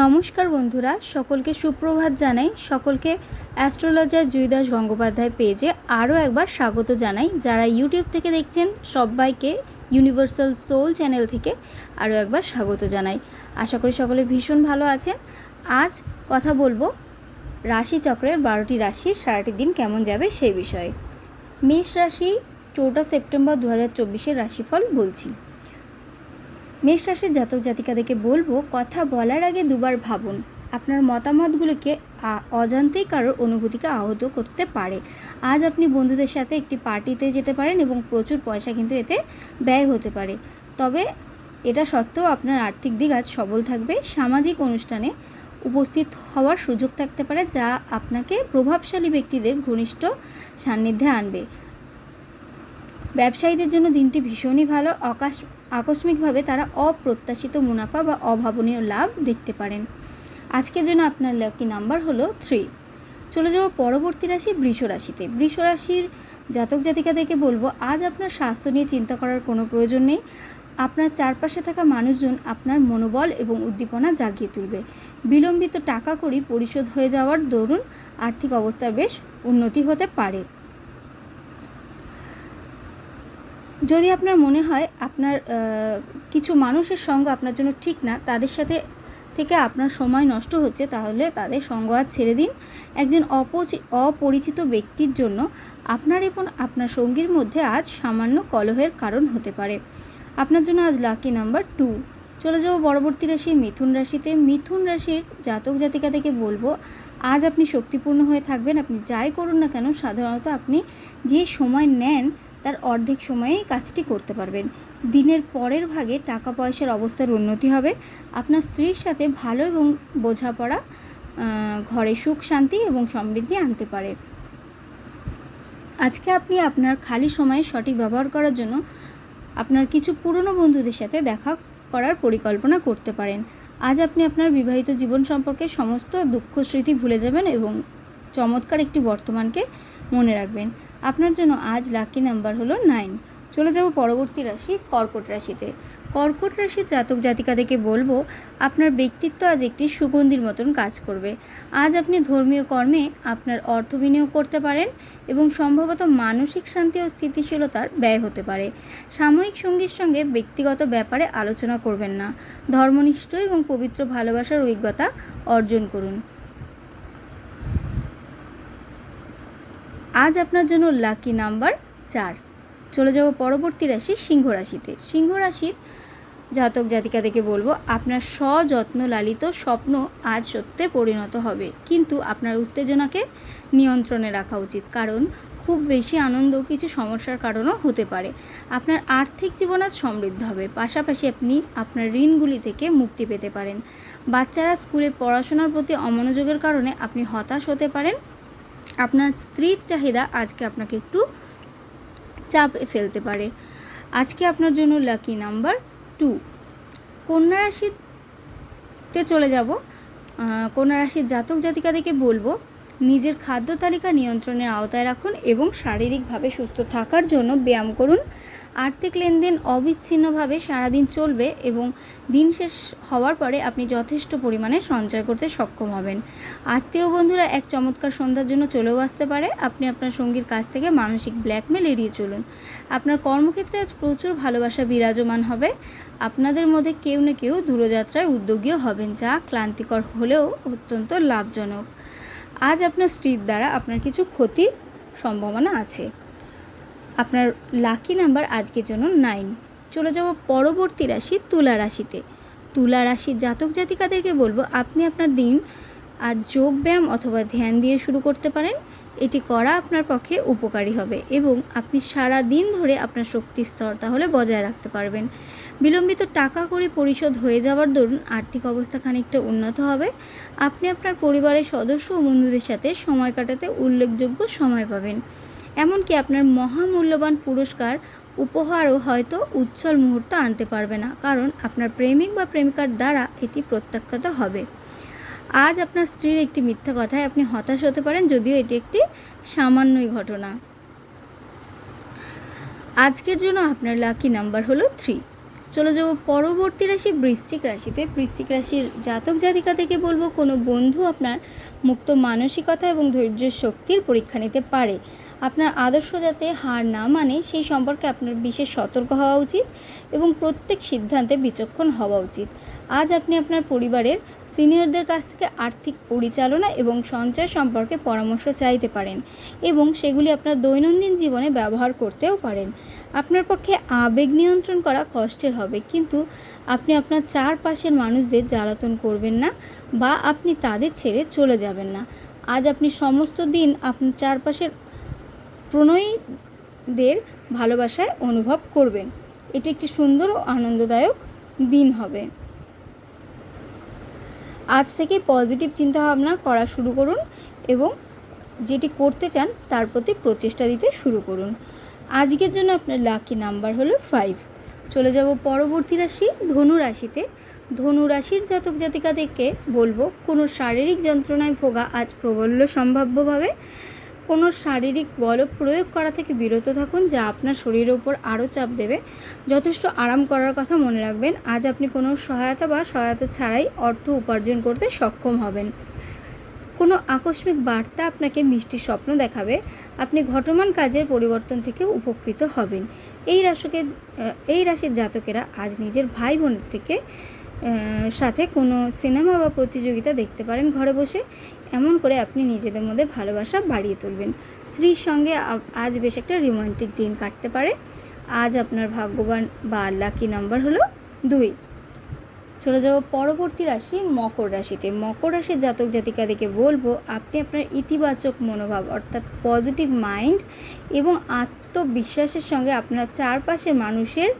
নমস্কার বন্ধুরা, সকলকে সুপ্রভাত জানাই। সকলকে অ্যাস্ট্রোলজার জুইদাস গঙ্গোপাধ্যায় পেজে আরও একবার স্বাগত জানাই। যারা ইউটিউব থেকে দেখছেন, সবাইকে ইউনিভার্সাল সোল চ্যানেল থেকে আরও একবার স্বাগত জানাই। আশা করি সকলে ভীষণ ভালো আছেন। আজ কথা বলব রাশি চক্রের বারোটি রাশির সারাটি দিন কেমন যাবে সেই বিষয়ে। মেষ রাশি চৌঠা সেপ্টেম্বর দু হাজার চব্বিশের রাশিফল বলছি। মেষ রাশির জাতক জাতিকাদেরকে বলব, কথা বলার আগে দুবার ভাবুন। আপনার মতামতগুলোকে অজান্তেই কারোর অনুভূতিকে আহত করতে পারে। আজ আপনি বন্ধুদের সাথে একটি পার্টিতে যেতে পারেন এবং প্রচুর পয়সা কিন্তু এতে ব্যয় হতে পারে। তবে এটা সত্ত্বেও আপনার আর্থিক দিক আজ সবল থাকবে। সামাজিক অনুষ্ঠানে উপস্থিত হওয়ার সুযোগ থাকতে পারে, যা আপনাকে প্রভাবশালী ব্যক্তিদের ঘনিষ্ঠ সান্নিধ্যে আনবে। ব্যবসায়ীদের জন্য দিনটি ভীষণই ভালো। আকাশ আকস্মিকভাবে তারা অপ্রত্যাশিত মুনাফা বা অভাবনীয় লাভ দেখতে পারেন। আজকের জন্য আপনার লাকি নাম্বার হলো থ্রি চলে যাব পরবর্তী রাশি বৃষ রাশিতে। বৃষ রাশির জাতক জাতিকাদেরকে বলব, আজ আপনার স্বাস্থ্য নিয়ে চিন্তা করার কোনো প্রয়োজন নেই। আপনার চারপাশে থাকা মানুষজন আপনার মনোবল এবং উদ্দীপনা জাগিয়ে তুলবে। বিলম্বিত টাকা কড়ি পরিশোধ হয়ে যাওয়ার দরুন আর্থিক অবস্থার বেশ উন্নতি হতে পারে। যদি আপনার মনে হয় আপনার কিছু মানুষের সঙ্গ আপনার জন্য ঠিক না, তাদের সাথে থেকে আপনার সময় নষ্ট হচ্ছে, তাহলে তাদের সঙ্গ আজ ছেড়ে দিন। একজন অপরিচিত ব্যক্তির জন্য আপনার এবং আপনার সঙ্গীর মধ্যে আজ সামান্য কলহের কারণ হতে পারে। আপনার জন্য আজ লাকি নাম্বার টু চলে যাব পরবর্তী রাশি, মিথুন রাশিতে। মিথুন রাশির জাতক জাতিকা থেকে বলব, আজ আপনি শক্তিপূর্ণ হয়ে থাকবেন, আপনি যাই করুন না কেন, সাধারণত আপনি যে সময় নেন তার অর্ধেক সময়েই কাজটি করতে পারবেন। দিনের পরের ভাগে টাকা পয়সার অবস্থার উন্নতি হবে। আপনার স্ত্রীর সাথে ভালো এবং বোঝাপড়া ঘরে সুখ, শান্তি এবং সমৃদ্ধি আনতে পারে। আজকে আপনি আপনার খালি সময়ে সঠিক ব্যবহার করার জন্য আপনার কিছু পুরনো বন্ধুদের সাথে দেখা করার পরিকল্পনা করতে পারেন। আজ আপনি আপনার বিবাহিত জীবন সম্পর্কে সমস্ত দুঃখ, স্মৃতি ভুলে যাবেন এবং চমৎকার একটি বর্তমানকে মনে রাখবেন। আপনার জন্য আজ লাকি নাম্বার হলো নাইন চলে যাব পরবর্তী রাশি কর্কট রাশিতে। কর্কট রাশির জাতক জাতিকাদেরকে বলব, আপনার ব্যক্তিত্ব আজ একটি সুগন্ধির মতন কাজ করবে। আজ আপনি ধর্মীয় কর্মে আপনার অর্থ বিনিয়োগ করতে পারেন এবং সম্ভবত মানসিক শান্তি ও স্থিতিশীলতার ব্যয় হতে পারে। সাময়িক সঙ্গীর সঙ্গে ব্যক্তিগত ব্যাপারে আলোচনা করবেন না। ধর্মনিষ্ঠ এবং পবিত্র ভালোবাসার অভিজ্ঞতা অর্জন করুন। আজ আপনার জন্য লাকি নাম্বার চার। চলে যাব পরবর্তী রাশি সিংহ রাশিতে। সিংহ রাশির জাতক জাতিকাদেরকে বলব, আপনার সযত্ন লালিত স্বপ্ন আজ সত্যে পরিণত হবে। কিন্তু আপনার উত্তেজনাকে নিয়ন্ত্রণে রাখা উচিত। কারণ খুব বেশি আনন্দ কিছু সমস্যার কারণও হতে পারে। আপনার আর্থিক জীবন আজ সমৃদ্ধ হবে। পাশাপাশি আপনি আপনার ঋণগুলি থেকে মুক্তি পেতে পারেন। বাচ্চারা স্কুলে পড়াশোনার প্রতি অমনোযোগের কারণে আপনি হতাশ হতে পারেন। আপনার স্ত্রীর চাহিদা আজকে আপনাকে একটু চাপে ফেলতে পারে। আজকে আপনার জন্য লাকি নাম্বার টু কন্যা রাশিতে চলে যাব। কন্যা রাশির জাতক জাতিকাদেরকে বলব, নিজের খাদ্য তালিকা নিয়ন্ত্রণের আওতায় রাখুন এবং শারীরিকভাবে সুস্থ থাকার জন্য ব্যায়াম করুন। আর্থিক লেনদেন অবিচ্ছিন্নভাবে সারাদিন চলবে এবং দিন শেষ হওয়ার পরে আপনি যথেষ্ট পরিমাণে সঞ্চয় করতে সক্ষম হবেন। আত্মীয় বন্ধুরা এক চমৎকার সন্ধ্যার জন্য চলেও আসতে পারে। আপনি আপনার সঙ্গীর কাছ থেকে মানসিক ব্ল্যাকমেল এড়িয়ে চলুন। আপনার কর্মক্ষেত্রে আজ প্রচুর ভালোবাসা বিরাজমান হবে। আপনাদের মধ্যে কেউ না কেউ দূরযাত্রায় উদ্যোগীও হবেন, যা ক্লান্তিকর হলেও অত্যন্ত লাভজনক। আজ আপনার স্ত্রীর দ্বারা আপনার কিছু ক্ষতির সম্ভাবনা আছে। আপনার লাকি নাম্বার আজকের জন্য নাইন চলে যাব পরবর্তী রাশি তুলা রাশিতে। তুলা রাশির জাতক জাতিকাদেরকে বলব, আপনি আপনার দিন আর যোগ ব্যায়াম অথবা ধ্যান দিয়ে শুরু করতে পারেন। এটি করা আপনার পক্ষে উপকারী হবে এবং আপনি সারা দিন ধরে আপনার শক্তি স্তর তাহলে বজায় রাখতে পারবেন। বিলম্বিত টাকা করে পরিশোধ হয়ে যাওয়ার দরুন আর্থিক অবস্থা খানিকটা উন্নত হবে। আপনি আপনার পরিবারের সদস্য ও বন্ধুদের সাথে সময় কাটাতে উল্লেখযোগ্য সময় পাবেন। এমনকি আপনার মহামূল্যবান পুরস্কার উপহারও হয়তো উচ্ছল মুহূর্ত আনতে পারবে না, কারণ আপনার প্রেমিক বা প্রেমিকার দ্বারা এটি প্রত্যাখ্যাত হবে। আজ আপনার স্ত্রীর একটি মিথ্যা কথায় আপনি হতাশ হতে পারেন, যদিও এটি একটি সামান্যই ঘটনা। আজকের জন্য আপনার লাকি নাম্বার হলো থ্রি চলে যাব পরবর্তী রাশি বৃশ্চিক রাশিতে। বৃশ্চিক রাশির জাতক জাতিকা থেকে বলব, কোনো বন্ধু আপনার মুক্ত মানসিকতা এবং ধৈর্য শক্তির পরীক্ষা নিতে পারে। আপনার আদর্শ যাতে হার না মানে সেই সম্পর্কে আপনার বিশেষ সতর্ক হওয়া উচিত এবং প্রত্যেক সিদ্ধান্তে বিচক্ষণ হওয়া উচিত। আজ আপনি আপনার পরিবারের সিনিয়রদের কাছ থেকে আর্থিক পরিচালনা এবং সঞ্চয় সম্পর্কে পরামর্শ চাইতে পারেন এবং সেগুলি আপনার দৈনন্দিন জীবনে ব্যবহার করতেও পারেন। আপনার পক্ষে আবেগ নিয়ন্ত্রণ করা কষ্টের হবে, কিন্তু আপনি আপনার চারপাশের মানুষদের জ্বালাতন করবেন না বা আপনি তাদের ছেড়ে চলে যাবেন না। আজ আপনি সমস্ত দিন আপনার চারপাশের প্রণয়ীদের ভালোবাসায় অনুভব করবেন। এটি একটি সুন্দর ও আনন্দদায়ক দিন হবে। আজ থেকে পজিটিভ চিন্তাভাবনা করা শুরু করুন এবং যেটি করতে চান তার প্রতি প্রচেষ্টা দিতে শুরু করুন। আজকের জন্য আপনার লাকি নাম্বার হলো ফাইভ চলে যাব পরবর্তী রাশি, ধনু রাশিতে। ধনু রাশির জাতক জাতিকাদেরকে বলব, কোনো শারীরিক যন্ত্রণায় ভোগা আজ প্রবল্য সম্ভাব্যভাবে। কোনো শারীরিক বল প্রয়োগ করা থেকে বিরত থাকুন, যা আপনার শরীরের উপর আরও চাপ দেবে। যথেষ্ট আরাম করার কথা মনে রাখবেন। আজ আপনি কোনো সহায়তা বা সহায়তা ছাড়াই অর্থ উপার্জন করতে সক্ষম হবেন। কোনো আকস্মিক বার্তা আপনাকে মিষ্টি স্বপ্ন দেখাবে। আপনি ঘটমান কাজের পরিবর্তন থেকে উপকৃত হবেন। এই রাশিকে, এই রাশির জাতকেরা আজ নিজের ভাই বোনের থেকে সাথে কোনো সিনেমা বা প্রতিযোগিতা দেখতে পারেন ঘরে বসে। এমন করে আপনি নিজেদের মধ্যে ভালোবাসা বাড়িয়ে তুলবেন। স্ত্রীর সঙ্গে আজ বেশ একটা রোমান্টিক দিন কাটতে পারে। আজ আপনার ভাগ্যবান বা লাকি নাম্বার হলো দুই। চলে যাব পরবর্তী রাশি, মকর রাশিতে। মকর রাশির জাতক জাতিকাদেরকে বলব, আপনি আপনার ইতিবাচক মনোভাব অর্থাৎ পজিটিভ মাইন্ড এবং আত্মবিশ্বাসের সঙ্গে আপনার চারপাশের মানুষের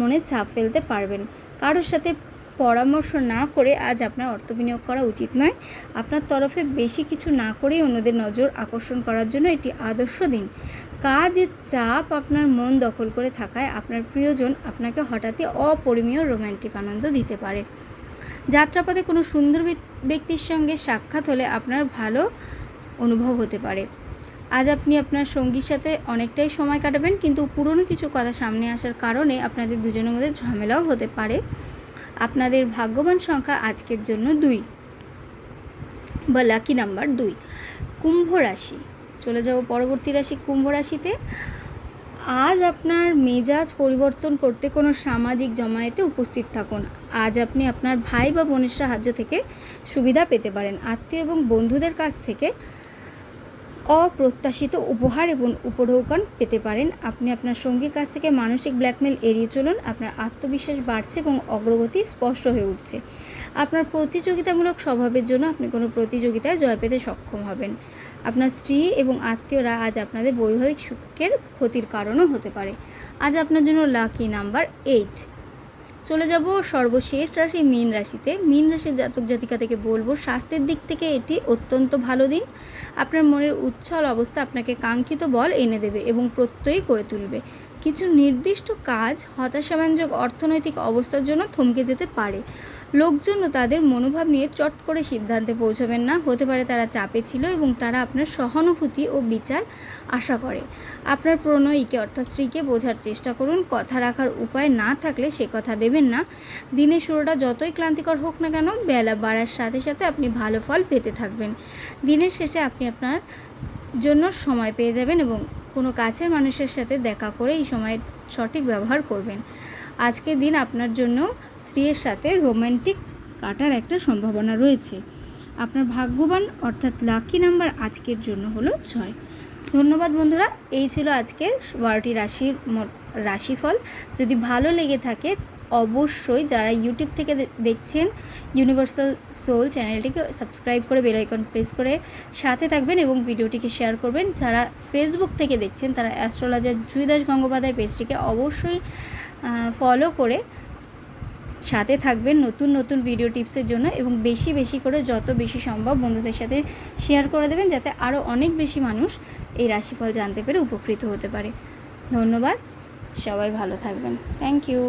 মনে ছাপ ফেলতে পারবেন। কারোর সাথে পরামর্শ না করে আজ আপনার অর্থ বিনিয়োগ করা উচিত নয়। আপনার তরফে বেশি কিছু না করেই অন্যদের নজর আকর্ষণ করার জন্য এটি আদর্শ দিন। কাজের চাপ আপনার মন দখল করে থাকায় আপনার প্রিয়জন আপনাকে হঠাৎই অপরিমেয় রোম্যান্টিক আনন্দ দিতে পারে। যাত্রাপথে কোনো সুন্দর ব্যক্তির সঙ্গে সাক্ষাৎ হলে আপনার ভালো অনুভব হতে পারে। আজ আপনি আপনার সঙ্গীর সাথে অনেকটাই সময় কাটাবেন, কিন্তু পুরনো কিছু কথা সামনে আসার কারণে আপনাদের দুজনের মধ্যে ঝামেলাও হতে পারে। আপনাদের ভাগ্যবান সংখ্যা আজকের জন্য দুই। বা লাকি নাম্বার দুই। কুম্ভ রাশি। চলে যাব পরবর্তী রাশি কুম্ভ রাশিতে। আজ আপনার মেজাজ পরিবর্তন করতে কোনো সামাজিক জমায়েতে উপস্থিত থাকুন। আজ আপনি আপনার ভাই বা বোনের সাহায্য থেকে সুবিধা পেতে পারেন। আত্মীয় এবং বন্ধুদের কাছ থেকে অপ্রত্যাশিত উপহার এবং উপঢৌকন পেতে পারেন। আপনি আপনার সঙ্গীর কাছ থেকে মানসিক ব্ল্যাকমেল এড়িয়ে চলুন। আপনার আত্মবিশ্বাস বাড়ছে এবং অগ্রগতি স্পষ্ট হয়ে উঠছে। আপনার প্রতিযোগিতামূলক স্বভাবের জন্য আপনি কোনো প্রতিযোগিতায় জয় পেতে সক্ষম হবেন। আপনার স্ত্রী এবং আত্মীয়রা আজ আপনাদের বৈবাহিক সুখের ক্ষতির কারণও হতে পারে। আজ আপনার জন্য লাকি নাম্বার এইট চলে যাব সর্বশেষ রাশি মীন রাশিতে। মীন রাশির জাতক জাতিকা থেকে বলব, স্বাস্থ্যের দিক থেকে এটি অত্যন্ত ভালো দিন। আপনার মনের উচ্ছল অবস্থা আপনাকে কাঙ্ক্ষিত বল এনে দেবে এবং প্রত্যয়ী করে তুলবে। কিছু নির্দিষ্ট কাজ হতাশাব্যঞ্জক অর্থনৈতিক অবস্থার জন্য থমকে যেতে পারে। লোকজনও তাদের মনোভাব নিয়ে চট করে সিদ্ধান্তে পৌঁছবেন না। হতে পারে তারা চাপে ছিল এবং তারা আপনার সহানুভূতি ও বিচার আশা করে। আপনার প্রণয়ীকে অর্থাৎ স্ত্রীকে বোঝার চেষ্টা করুন। কথা রাখার উপায় না থাকলে সে কথা দেবেন না। দিনের শুরুটা যতই ক্লান্তিকর হোক না কেন, বেলা বাড়ার সাথে সাথে আপনি ভালো ফল পেতে থাকবেন। দিনের শেষে আপনি আপনার জন্য সময় পেয়ে যাবেন এবং কোনো কাছের মানুষের সাথে দেখা করে এই সময়ের সঠিক ব্যবহার করবেন। আজকের দিন আপনার জন্য স্ত্রীর সাথে রোম্যান্টিক কাটার একটা সম্ভাবনা রয়েছে। আপনার ভাগ্যবান, অর্থাৎ লাকি নাম্বার আজকের জন্য হলো ছয়। ধন্যবাদ বন্ধুরা, এই ছিল আজকের বারোটি রাশির রাশিফল। যদি ভালো লেগে থাকে, অবশ্যই যারা ইউটিউব থেকে দেখছেন ইউনিভার্সাল সোল চ্যানেলটিকে সাবস্ক্রাইব করে বেলাইকন প্রেস করে সাথে থাকবেন এবং ভিডিওটিকে শেয়ার করবেন। যারা ফেসবুক থেকে দেখছেন, তারা অ্যাস্ট্রোলজার জুইদাস গঙ্গোপাধ্যায় পেজটিকে অবশ্যই ফলো করে সাথে থাকবেন নতুন নতুন ভিডিও টিপসের জন্য এবং বেশি বেশি করে যত বেশি সম্ভব বন্ধুদের সাথে শেয়ার করে দেবেন যাতে আরও অনেক বেশি মানুষ এই রাশিফল জানতে পেরে উপকৃত হতে পারে। ধন্যবাদ, সবাই ভালো থাকবেন। Thank you